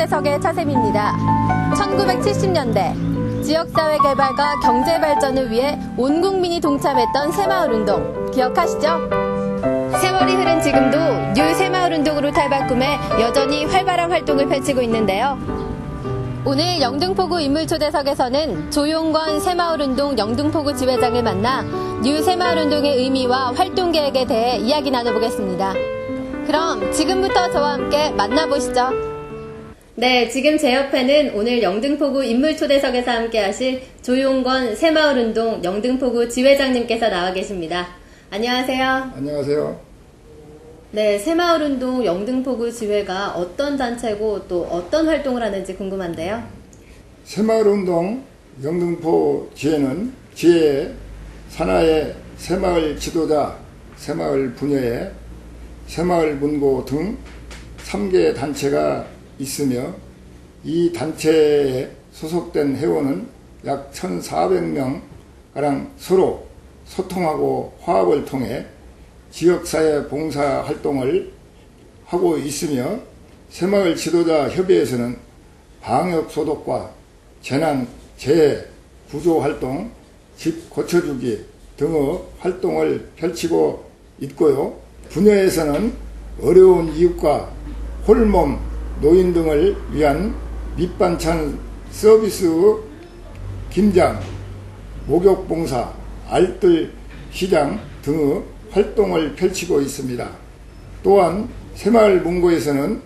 초대석의 차셈입니다. 1970년대 지역사회 개발과 경제 발전을 위해 온 국민이 동참했던 새마을운동 기억하시죠? 세월이 흐른 지금도 뉴 새마을운동으로 탈바꿈해 여전히 활발한 활동을 펼치고 있는데요. 오늘 영등포구 인물초대석에서는 조용건 새마을운동 영등포구 지회장을 만나 뉴 새마을운동의 의미와 활동 계획에 대해 이야기 나눠보겠습니다. 그럼 지금부터 저와 함께 만나보시죠. 네, 지금 제 옆에는 오늘 영등포구 인물초대석에서 함께 하실 조용건 새마을운동 영등포구 지회장님께서 나와 계십니다. 안녕하세요. 안녕하세요. 네, 새마을운동 영등포구 지회가 어떤 단체고 또 어떤 활동을 하는지 궁금한데요. 새마을운동 영등포 지회는 지혜 산하의 새마을 지도자, 새마을 분야에 새마을 문고 등 3개 단체가 있으며 이 단체에 소속된 회원은 약 1,400명 가량 서로 소통하고 화합을 통해 지역사회 봉사 활동을 하고 있으며 새마을 지도자 협의회에서는 방역 소독과 재난 재해 구조 활동, 집 고쳐주기 등의 활동을 펼치고 있고요. 분야에서는 어려운 이웃과 홀몸 노인 등을 위한 밑반찬 서비스 김장, 목욕봉사, 알뜰 시장 등의 활동을 펼치고 있습니다. 또한 새마을 문고에서는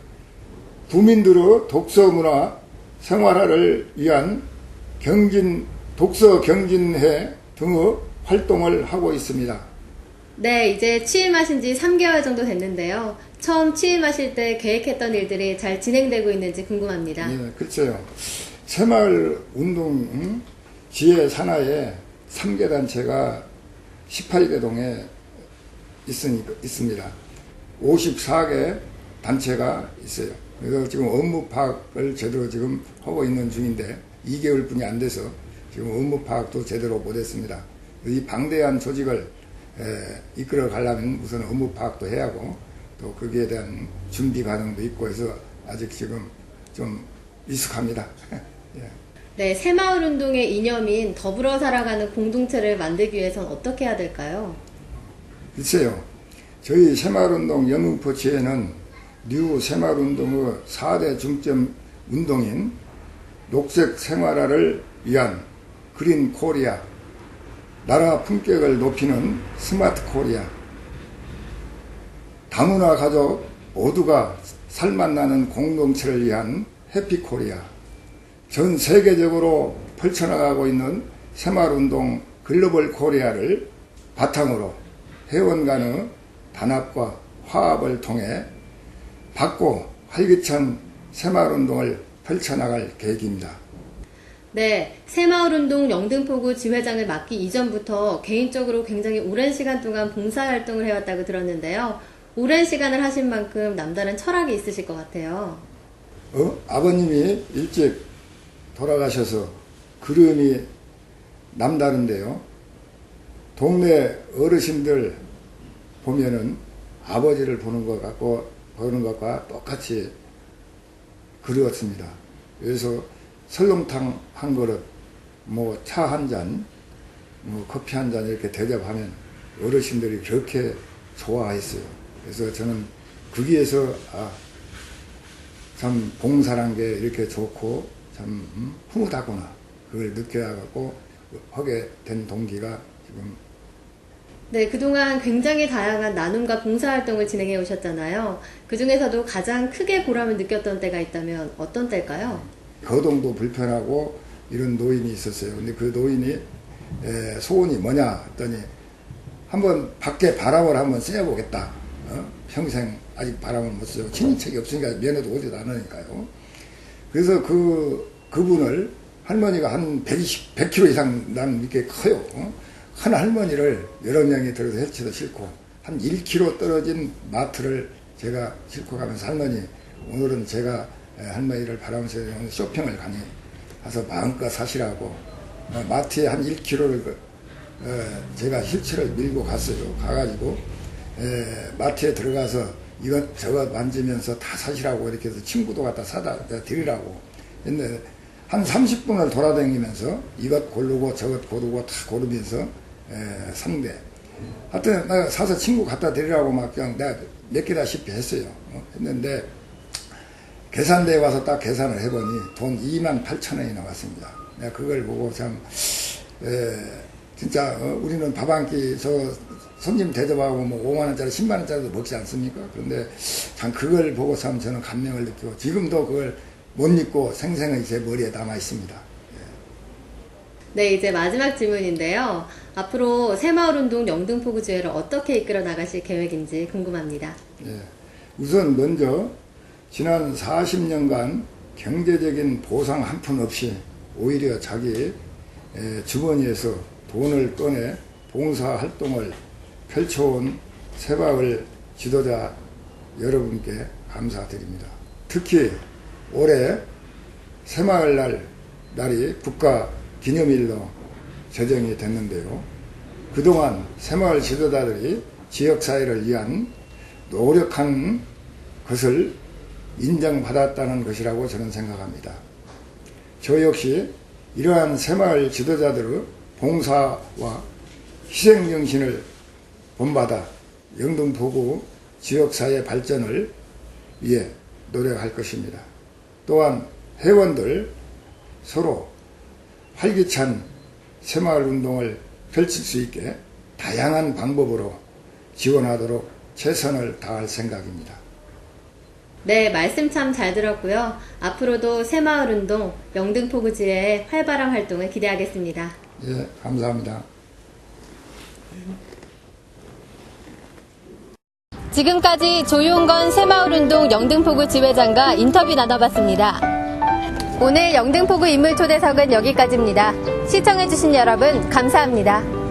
부민들의 독서 문화 생활화를 위한 경진 독서 경진회 등의 활동을 하고 있습니다. 네, 이제 취임하신 지 3개월 정도 됐는데요. 처음 취임하실 때 계획했던 일들이 잘 진행되고 있는지 궁금합니다. 예, 그렇죠. 새마을 운동 음, 지혜 산하에 3개 단체가 18개 동에 있으니, 있습니다. 54개 단체가 있어요. 그래서 지금 업무 파악을 제대로 지금 하고 있는 중인데 2개월 뿐이 안 돼서 지금 업무 파악도 제대로 못했습니다. 이 방대한 조직을 에, 이끌어 가려면 우선 업무 파악도 해야 하고 또 거기에 대한 준비 과정도 있고 해서 아직 지금 좀 미숙합니다. 예. 네, 새마을 운동의 이념인 더불어 살아가는 공동체를 만들기 위해선 어떻게 해야 될까요? 글쎄요. 저희 새마을 운동 영등포 지회는 뉴 새마을 운동의 4대 중점 운동인 녹색 생활화를 위한 그린 코리아, 나라 품격을 높이는 스마트 코리아, 다문화 가족 모두가 살맛나는 공동체를 위한 해피 코리아, 전 세계적으로 펼쳐나가고 있는 새마을운동 글로벌 코리아를 바탕으로 회원 간의 단합과 화합을 통해 밝고 활기찬 새마을운동을 펼쳐나갈 계획입니다. 네, 새마을운동 영등포구 지회장을 맡기 이전부터 개인적으로 굉장히 오랜 시간 동안 봉사활동을 해왔다고 들었는데요. 오랜 시간을 하신 만큼 남다른 철학이 있으실 것 같아요. 어? 아버님이 일찍 돌아가셔서 그림이 남다른데요. 동네 어르신들 보면은 아버지를 보는 것 같고 보는 것과 똑같이 그리웠습니다. 그래서 설렁탕 한 그릇, 뭐 차 한 잔, 뭐 커피 한 잔 이렇게 대접하면 어르신들이 그렇게 좋아했어요. 그래서 저는 거기에서 아, 참 봉사란 게 이렇게 좋고 참 음, 후하구나 그걸 느껴갖고 하게 된 동기가 지금 네, 그동안 굉장히 다양한 나눔과 봉사활동을 진행해 오셨잖아요. 그 중에서도 가장 크게 보람을 느꼈던 때가 있다면 어떤 때일까요? 거동도 불편하고 이런 노인이 있었어요. 근데 그 노인이 에, 소원이 뭐냐 했더니 한번 밖에 바람을 한번 쐬보겠다. 어? 평생 아직 바람을 못 쐬고 친인척이 없으니까 면회도 오지도 않으니까요. 그래서 그 그분을 할머니가 한 120, 100kg 이상 난 이렇게 커요. 어? 큰 할머니를 여러 명이 들어서 헬치도 싣고 한 1km 떨어진 마트를 제가 싣고 가면서 할머니 오늘은 제가 할머니를 바라면서 쇼핑을 가니 가서 마음껏 사시라고 어, 마트에 한 1km를 그, 어, 제가 힐체를 밀고 갔어요. 가가지고 에, 마트에 들어가서 이것 저것 만지면서 다 사시라고 이렇게 해서 친구도 갖다 사다 드리라고 근데 한 30분을 돌아다니면서 이것 고르고 저것 고르고 다 고르면서 에, 산대 하여튼 내가 사서 친구 갖다 드리라고 막 그냥 내가 몇 개다시피 했어요 어, 했는데 계산대에 와서 딱 계산을 해보니 돈 2만 8천 원이 나왔습니다. 내가 그걸 보고 참, 에, 진짜, 어, 우리는 밥 한 끼, 저, 손님 대접하고 뭐 5만 원짜리, 10만 원짜리도 먹지 않습니까? 그런데 참 그걸 보고 참 저는 감명을 느끼고 지금도 그걸 못 잊고 생생히 제 머리에 남아 있습니다. 네, 이제 마지막 질문인데요. 앞으로 새마을운동 영등포구지회를 어떻게 이끌어 나가실 계획인지 궁금합니다. 예. 우선 먼저 지난 40년간 경제적인 보상 한 푼 없이 오히려 자기 에, 주머니에서 돈을 꺼내 봉사 활동을 펼쳐온 새마을 지도자 여러분께 감사드립니다. 특히 올해 새마을날 날이 국가 기념일로 제정이 됐는데요. 그동안 새마을 지도자들이 지역사회를 위한 노력한 것을 인정받았다는 것이라고 저는 생각합니다. 저 역시 이러한 새마을 지도자들의 봉사와 희생정신을 본받아 영등포구 지역사회 발전을 위해 노력할 것입니다. 또한 회원들 서로 활기찬 새마을 운동을 펼칠 수 있게 다양한 방법으로 지원하도록 최선을 다할 생각입니다. 네, 말씀 참 잘 들었고요. 앞으로도 새마을운동 영등포구지회의 활발한 활동을 기대하겠습니다. 예, 감사합니다. 지금까지 조용건 새마을운동 영등포구 지회장과 인터뷰 나눠봤습니다. 오늘 영등포구 인물 초대석은 여기까지입니다. 시청해주신 여러분 감사합니다.